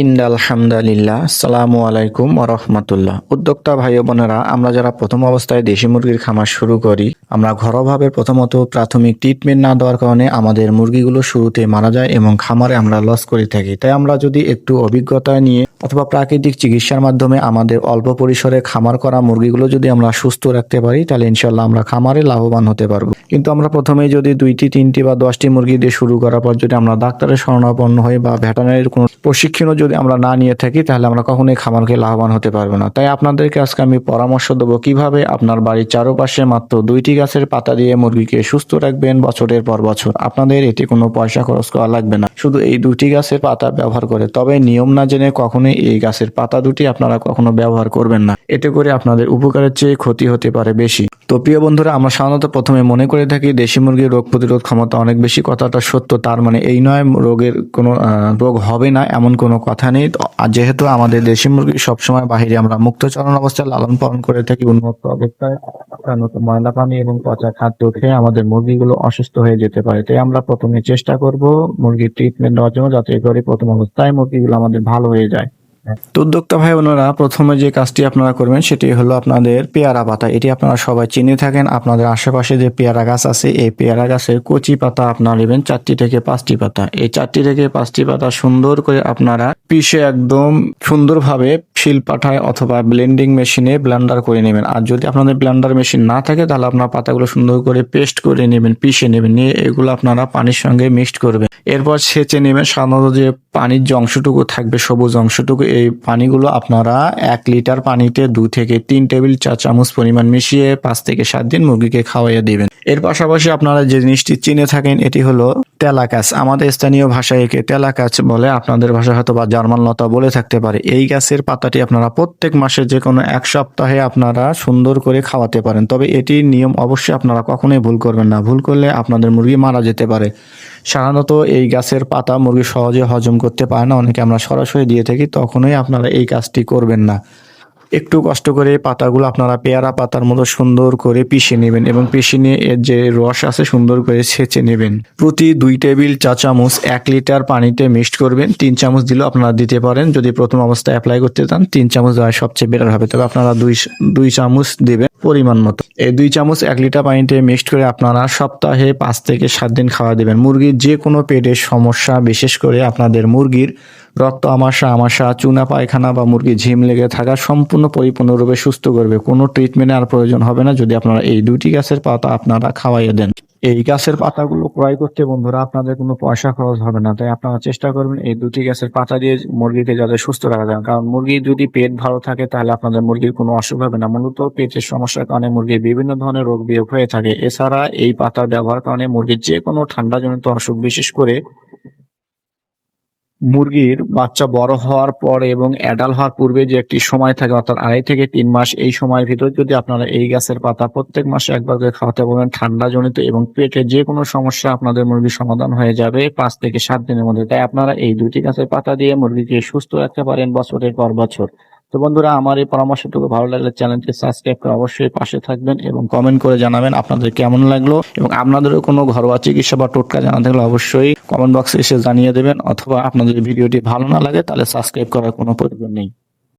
ইন্দাল হামদালিল্লাহ সালামু আলাইকুম রহমতুল্লাহ। উদ্যোক্তা ভাই বোনেরা, আমরা যারা প্রথম অবস্থায় দেশি মুরগির খামার শুরু করি, আমরা ঘরোয়াভাবে প্রথমত প্রাথমিক ট্রিটমেন্ট না দেওয়ার কারণে আমাদের মুরগিগুলো শুরুতে মারা যায় এবং খামারে আমরা লস করে থাকি। তাই আমরা যদি একটু অভিজ্ঞতা নিয়ে অথবা প্রাকৃতিক চিকিৎসার মাধ্যমে আমাদের অল্প পরিসরে খামার করা মুরগিগুলো যদি আমরা সুস্থ রাখতে পারি, তাহলে ইনশাল্লাহ আমরা খামারে লাভবান হতে পারব। কিন্তু আমরা প্রথমে যদি দুইটি, তিনটি বা দশটি মুরগি দিয়ে শুরু করার পর যদি আমরা ডাক্তারের শরণাপন্ন হই বা ভেটানারির কোনো প্রশিক্ষণও যদি আমরা না নিয়ে থাকি, তাহলে আমরা কখনোই খামারকে লাভবান হতে পারব না। তাই আপনাদেরকে আজকে আমি পরামর্শ দেবো কীভাবে আপনার বাড়ির চারপাশে মাত্র দুইটি গাছের পাতা দিয়ে মুরগিকে সুস্থ রাখবেন বছরের পর বছর। আপনাদের এতে কোনো পয়সা খরচ করা লাগবে না। শুধু এই দুটি গাছের পাতা ব্যবহার করে। তবে নিয়ম না জেনে কখনোই এই গাছের পাতা দুটি আপনারা কখনো ব্যবহার করবেন না। এতে করে আপনাদের উপকারের চেয়ে ক্ষতি হতে পারে বেশি। তো প্রিয় বন্ধুরা, আমরা সাধারণত প্রথমে মনে করে থাকি দেশি মুরগির রোগ প্রতিরোধ ক্ষমতা অনেক বেশি, কথাটা সত্য, তার মানে এই নয়, রোগের কোনো রোগ হবে না, এমন কোনো কথা নেই। যেহেতু আমাদের দেশি মুরগি সবসময় বাহিরে আমরা মুক্তচরণ অবস্থায় লালন পালন করে থাকি উন্মুক্ত অবস্থায় সাধারণত ময়লা পানি এবং পচা খাদ্য খেয়ে আমাদের মুরগিগুলো অসুস্থ হয়ে যেতে পারে। তাই আমরা প্রথমে চেষ্টা করব মুরগির ট্রিটমেন্ট দেওয়ার জন্য যাতে করে প্রথম অবস্থায় মুরগিগুলো আমাদের ভালো হয়ে যায়। তো উদ্যোক্তা ভাই বোনেরা, প্রথমে যে কাজটি আপনারা করবেন সেটি হলো আপনাদের পেয়ারা পাতা। এটি আপনারা সবাই চিনে থাকেন, আপনাদের আশেপাশে যে পেয়ারা গাছ আছে, এই পেয়ারা গাছের কচি পাতা আপনারা নেবেন চারটি থেকে পাঁচটি পাতা। এই চারটি থেকে পাঁচটি পাতা সুন্দর করে আপনারা পিষে একদম সুন্দরভাবে শিল পাঠায় অথবা ব্লেন্ডিং মেশিনে ব্লেন্ডার করে নেবেন। আর যদি আপনাদের ব্লেন্ডার মেশিন না থাকে, তাহলে আপনার পাতাগুলো সুন্দর করে পেস্ট করে নেবেন, পিষে নেবেন, নিয়ে এগুলো আপনারা পানির সঙ্গে মিক্সড করবেন। এরপর সেচে নেবেন, সাধারণত যে পানির যে অংশটুকু থাকবে, সবুজ অংশটুকু এই পানিগুলো আপনারা এক লিটার পানিতে দু থেকে তিন টেবিল চা চামচ পরিমাণ মিশিয়ে পাঁচ থেকে সাত দিন মুরগিকে খাওয়াইয়া দিবেন। এর পাশাপাশি আপনারা যে জিনিসটি চিনে থাকেন, এটি হলো তেলাকাচ আমাদের স্থানীয় ভাষায় একে তেলাকাচ বলে, আপনাদের ভাষা হয়তো বা জার্মান লতা বলে থাকতে পারে। এই গাছের পাতাটি আপনারা প্রত্যেক মাসে যে কোনো এক সপ্তাহে আপনারা সুন্দর করে খাওয়াতে পারেন। তবে এটির নিয়ম অবশ্যই আপনারা কখনোই ভুল করবেন না। ভুল করলে আপনাদের মুরগি মারা যেতে পারে। সাধারণত এই গাছের পাতা মুরগি সহজে হজম করতে পারে না। অনেকে আমরা সরাসরি দিয়ে থাকি তখনই আপনারা এই কাজটি করবেন না। একটু কষ্ট করে পাতাগুলো আপনারা পেয়ারা পাতার মতো সুন্দর করে পিষে নেবেন এবং পিষে নিয়ে এর যে রস আছে সুন্দর করে ছেঁচে নেবেন। প্রতি দুই টেবিল চা চামচ এক লিটার পানিতে মিক্সড করবেন। তিন চামচ দিলেও আপনারা দিতে পারেন। যদি প্রথম অবস্থায় অ্যাপ্লাই করতে চান, তিন চামচ দেওয়া সবচেয়ে বেটার হবে। তবে আপনারা দুই দুই চামচ দেবেন পরিমাণ মতো। এই দুই চামচ এক লিটার পানিতে মিক্সড করে আপনারা সপ্তাহে পাঁচ থেকে সাত দিন খাওয়া দেবেন। মুরগির যে কোনো পেটের সমস্যা, বিশেষ করে আপনাদের মুরগির রক্ত, আমাশা আমাশা, চুনা, পায়খানা বা মুরগি ঝিম লেগে থাকা সম্পূর্ণ পরিপূর্ণরূপে সুস্থ করবে। কোনো ট্রিটমেন্ট আর প্রয়োজন হবে না যদি আপনারা এই দুটি গাছের পাতা আপনারা খাওয়াইয়ে দেন। এই গাছের পাতাগুলো ক্রয় করতে বন্ধুরা আপনাদের কোনো পয়সা খরচ হবে না। তাই আপনারা চেষ্টা করবেন এই দুটি গাছের পাতা দিয়ে মুরগিকে যাতে সুস্থ রাখা যায়। কারণ মুরগি যদি পেট ভালো থাকে তাহলে আপনাদের মুরগির কোনো অসুখ হবে না। মূলত পেটের সমস্যার কারণে মুরগির বিভিন্ন ধরনের রোগ বিয়োগ হয়ে থাকে। এছাড়া এই পাতার ব্যবহার কারণে মুরগির যে কোনো ঠান্ডাজনিত অসুখ বিশেষ করে মুরগির বাচ্চা বড় হওয়ার পর এবং অ্যাডাল হওয়ার পূর্বে যে একটি সময় থাকে, অর্থাৎ আড়াই থেকে তিন মাস এই সময়ের ভিতর যদি আপনারা এই গাছের পাতা প্রত্যেক মাসে একবার করে খাওয়াতে পারবেন ঠান্ডা জনিত এবং পেটে যে কোনো সমস্যা আপনাদের মুরগির সমাধান হয়ে যাবে পাঁচ থেকে সাত দিনের মধ্যে। তাই আপনারা এই দুটি গাছের পাতা দিয়ে মুরগিকে সুস্থ রাখতে পারেন বছরের পর বছর। তো বন্ধুরা, আমার এই পরামর্শটুকু ভালো লাগলে চ্যানেলটি সাবস্ক্রাইব করে অবশ্যই পাশে থাকবেন এবং কমেন্ট করে জানাবেন আপনাদের কেমন লাগল এবং আপনাদেরও কোনো ঘরোয়া চিকিৎসা বা টোটকা জানা থাকলে অবশ্যই কমেন্ট বক্সে এসে জানিয়ে দেবেন অথবা আপনাদের ভিডিওটি ভালো না লাগে তাহলে সাবস্ক্রাইব করার কোনো প্রয়োজন নেই।